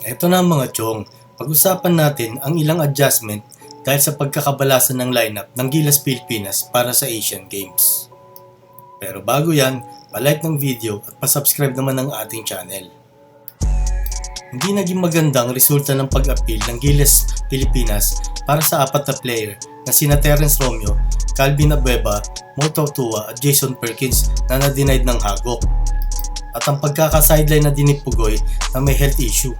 Ito na mga chong, pag-usapan natin ang ilang adjustment dahil sa pagkakabalasan ng lineup ng Gilas Pilipinas para sa Asian Games. Pero bago yan, palike ng video at pasubscribe naman ng ating channel. Hindi naging magandang resulta ng pag-appeal ng Gilas Pilipinas para sa apat na player na sina Terence Romeo, Calvin Abueva, Moto Tua at Jason Perkins na na-denied ng hagok. At ang pagkaka-sideline na dinipugoy na may health issue.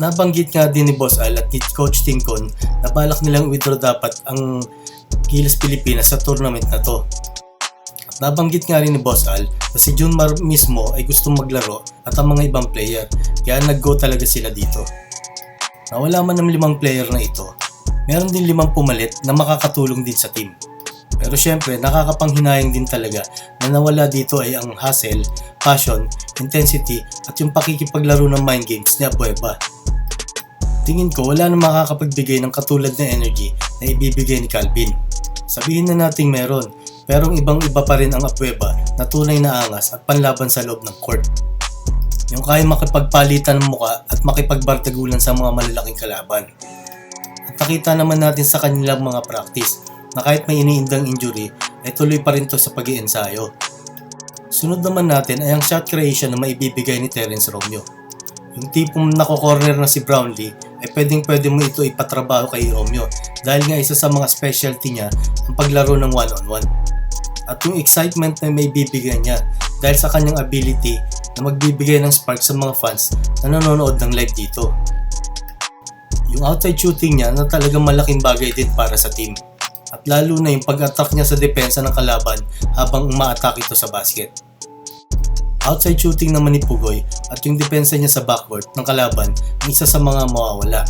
Nabanggit nga din ni Boss Al at ni Coach Tincon na balak nilang withdraw dapat ang Gilas Pilipinas sa tournament na to. At nabanggit nga rin ni Boss Al na si Junmar mismo ay gustong maglaro at ang mga ibang player kaya nag-go talaga sila dito. Nawala man ng limang player na ito, meron din limang pumalit na makakatulong din sa team. Pero syempre, nakakapanghinayang din talaga na nawala dito ay ang hustle, passion, intensity at yung pakikipaglaro ng mind games ni Abueva. Tingin ko wala na makakapagbigay ng katulad na energy na ibibigay ni Calvin. Sabihin na nating meron, pero ibang iba pa rin ang Abueva na tunay na angas at panlaban sa loob ng court. Yung kaya makipagpalitan ng muka at makipagbartagulan sa mga malalaking kalaban. At nakita naman natin sa kanilang mga practice na kahit may iniindang injury ay tuloy pa rin to sa pag ensayo Sunod naman natin ay ang shot creation na maibibigay ni Terence Romeo. Yung tipong nako-corner na si Brownlee ay pwedeng pwede mo ito ipatrabaho kay Romeo dahil nga isa sa mga specialty niya ang paglaro ng one-on-one. At yung excitement na may bibigyan niya dahil sa kanyang ability na magbibigay ng spark sa mga fans na nanonood ng live dito. Yung outside shooting niya na talagang malaking bagay din para sa team. At lalo na yung pag-attack niya sa depensa ng kalaban habang uma-attack ito sa basket. Outside shooting naman ni Pugoy at yung depensa niya sa backcourt ng kalaban ang isa sa mga mawawala.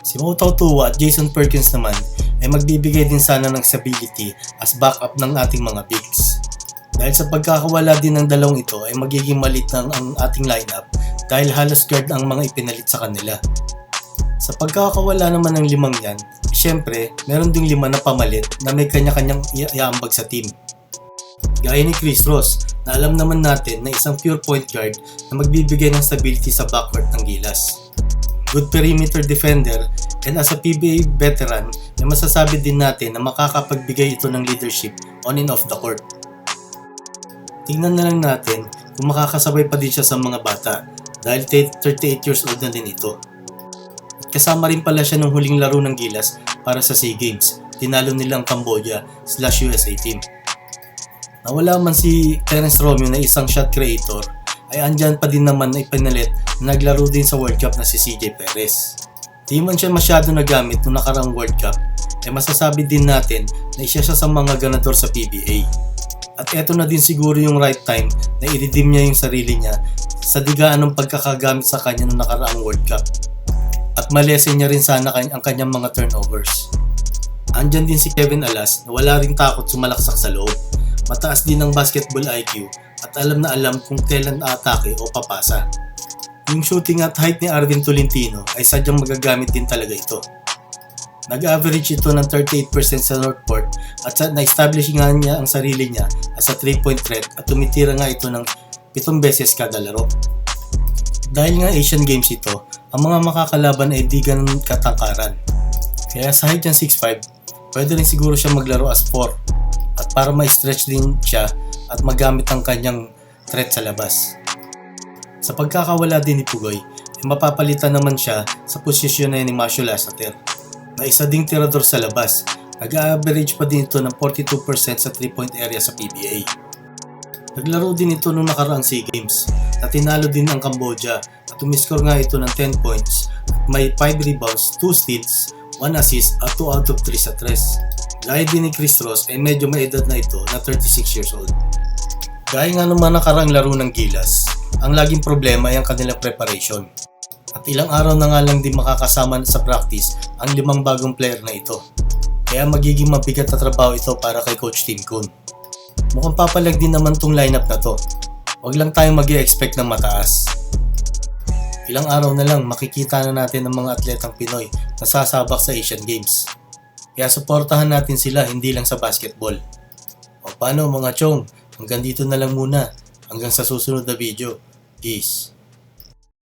Si Moto Tua at Jason Perkins naman ay magbibigay din sana ng stability as backup ng ating mga bigs. Dahil sa pagkakawala din ng dalawang ito ay magiging malit ng ang ating lineup dahil halos guard ang mga ipinalit sa kanila. Sa pagkakawala naman ng limang yan, syempre, meron ding lima na pamalit na may kanya-kanyang i- iambag sa team. Gaya ni Chris Ross, na alam naman natin na isang pure point guard na magbibigay ng stability sa backcourt ng Gilas. Good perimeter defender and as a PBA veteran ay masasabi din natin na makakapagbigay ito ng leadership on and off the court. Tingnan na lang natin kung makakasabay pa din siya sa mga bata dahil 38 years old na din ito. At kasama rin pala siya ng huling laro ng Gilas para sa SEA Games. Tinalo nilang Cambodia slash USA team. Nawala man si Terence Romeo na isang shot creator ay andyan pa din naman na ipinalit na naglaro din sa World Cup na si CJ Perez. Di man siya masyado nagamit nung nakaraang World Cup ay masasabi din natin na isa siya sa mga ganador sa PBA. At eto na din siguro yung right time na i-redeem niya yung sarili niya sa digaan ng pagkakagamit sa kanya nung nakaraang World Cup. At malesen niya rin sana ang kanyang mga turnovers. Andyan din si Kevin Alas na wala ring takot sumalaksak sa loob. Mataas din ang basketball IQ at alam na alam kung kailan aatake o papasa. Yung shooting at height ni Arvin Tolentino ay sadyang magagamit din talaga ito. Nag-average ito ng 38% sa Northport at na-establish nga niya ang sarili niya as a 3-point threat at tumitira nga ito ng 7 beses kada laro. Dahil nga Asian Games ito, ang mga makakalaban ay di ganun katangkaran. Kaya sa height niyang 6'5", pwede rin siguro siya maglaro as 4 at para ma-stretch din siya at magamit ang kanyang threat sa labas. Sa pagkakawala din ni Pugoy, ay mapapalitan naman siya sa posisyon na ni Marshall Lasater na isa ding tirador sa labas. Nag-average pa din ito ng 42% sa 3-point area sa PBA. Naglaro din ito nung nakaraang SEA Games na tinalo din ang Cambodia at umiskor nga ito ng 10 points at may 5 rebounds, 2 steals, 1 assist at 2 out of 3 sa tres. Gaya din ni Chris Ross ay medyo may edad na ito na 36 years old. Gaya nga naman nakaraang laro ng Gilas, ang laging problema ay ang kanilang preparation. At ilang araw na nga lang din makakasama sa practice ang limang bagong player na ito. Kaya magiging mabigat na trabaho ito para kay Coach Tim Kuhn. Mukhang papalag din naman tong lineup na to. Huwag lang tayong mag expect ng mataas. Ilang araw na lang makikita na natin ang mga atletang Pinoy na sasabak sa Asian Games. Kaya suportahan natin sila hindi lang sa basketball. O paano mga chong, hanggang dito na lang muna. Hanggang sa susunod na video. Peace.